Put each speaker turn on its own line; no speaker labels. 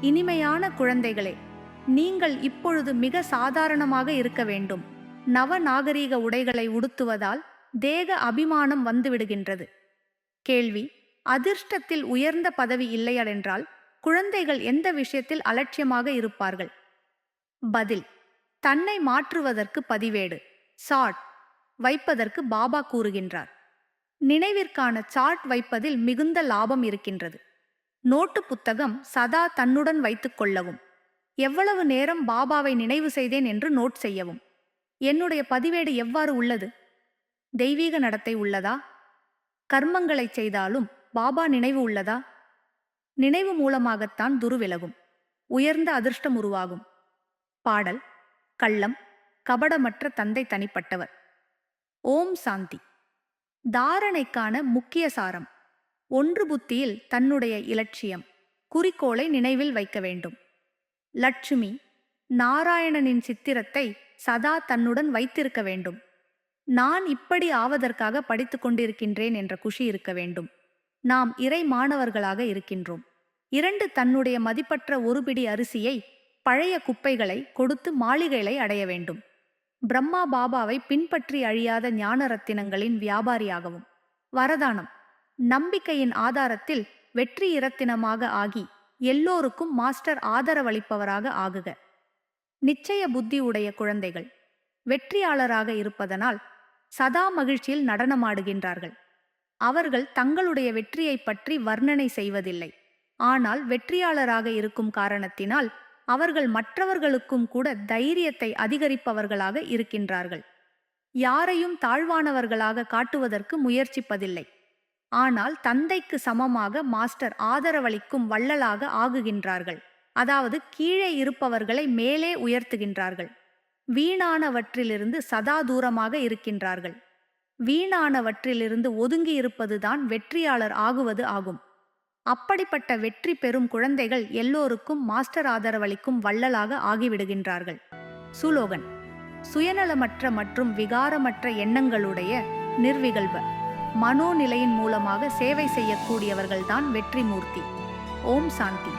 இனிமையான குழந்தைகளே நீங்கள் இப்பொழுது மிக சாதாரணமாக இருக்க வேண்டும். நவநாகரீக உடைகளை உடுத்துவதால் தேக அபிமானம் வந்துவிடுகின்றது. கேள்வி அதிர்ஷ்டத்தில் உயர்ந்த பதவி இல்லையென்றால் குழந்தைகள் எந்த விஷயத்தில் அலட்சியமாக இருப்பார்கள்? பதில் தன்னை மாற்றுவதற்கு பதிவேடு சாட் வைப்பதற்கு பாபா கூறுகின்றார். நினைவிற்கான சாட் வைப்பதில் மிகுந்த லாபம் இருக்கின்றது. நோட்டு புத்தகம் சதா தன்னுடன் வைத்துக் கொள்ளவும். எவ்வளவு நேரம் பாபாவை நினைவு செய்தேன் என்று நோட் செய்யவும். என்னுடைய பதிவேடு எவ்வாறு உள்ளது? தெய்வீக நடத்தை உள்ளதா? கர்மங்களைச் செய்தாலும் பாபா நினைவு உள்ளதா? நினைவு மூலமாகத்தான் துருவிலகும். உயர்ந்த அதிர்ஷ்டம் உருவாகும். பாடல் கள்ளம் கபடமற்ற தந்தை தனிப்பட்டவர். ஓம் சாந்தி. தாரணைக்கான முக்கிய சாரம். ஒன்று புத்தியில் தன்னுடைய இலட்சியம் குறிக்கோளை நினைவில் வைக்க வேண்டும். லட்சுமி நாராயணனின் சித்திரத்தை சதா தன்னுடன் வைத்திருக்க வேண்டும். நான் இப்படி ஆவதற்காக படித்து கொண்டிருக்கின்றேன் என்ற குஷி இருக்க வேண்டும். நாம் இறை மாணவர்களாக இருக்கின்றோம். இரண்டு தன்னுடைய மதிப்பற்ற ஒரு பிடி அரிசியை பழைய குப்பைகளை கொடுத்து மாளிகைகளை அடைய வேண்டும். பிரம்மா பாபாவை பின்பற்றி அழியாத ஞான ரத்தினங்களின் வியாபாரியாகவும் வரதானம் நம்பிக்கையின் ஆதாரத்தில் வெற்றி இரத்தினமாக ஆகி எல்லோருக்கும் மாஸ்டர் ஆதரவளிப்பவராக ஆகுக. நிச்சய புத்தி உடைய குழந்தைகள் வெற்றியாளராக இருப்பதனால் சதா மகிழ்ச்சியில் நடனமாடுகின்றார்கள். அவர்கள் தங்களுடைய வெற்றியைப் பற்றி வர்ணனை செய்வதில்லை. ஆனால் வெற்றியாளராக இருக்கும் காரணத்தினால் அவர்கள் மற்றவர்களுக்கும் கூட தைரியத்தை அதிகரிப்பவர்களாக இருக்கின்றார்கள். யாரையும் தாழ்வானவர்களாக காட்டுவதற்கு முயற்சிப்பதில்லை. ஆனால் தந்தைக்கு சமமாக மாஸ்டர் ஆதரவளிக்கும் வள்ளலாக ஆகுகின்றார்கள். அதாவது கீழே இருப்பவர்களை மேலே உயர்த்துகின்றார்கள். வீணானவற்றிலிருந்து சதா தூரமாக இருக்கின்றார்கள். வீணானவற்றிலிருந்து ஒதுங்கி இருப்பதுதான் வெற்றியாளர் ஆகுவது ஆகும். அப்படிப்பட்ட வெற்றி பெறும் குழந்தைகள் எல்லோருக்கும் மாஸ்டர் ஆதரவளிக்கும் வள்ளலாக ஆகிவிடுகின்றார்கள். சுலோகன் சுயநலமற்ற மற்றும் விகாரமற்ற எண்ணங்களுடைய நிர்விகல்ப மனோநிலையின் மூலமாக சேவை செய்யக்கூடியவர்கள்தான் வெற்றி மூர்த்தி ஓம் சாந்தி.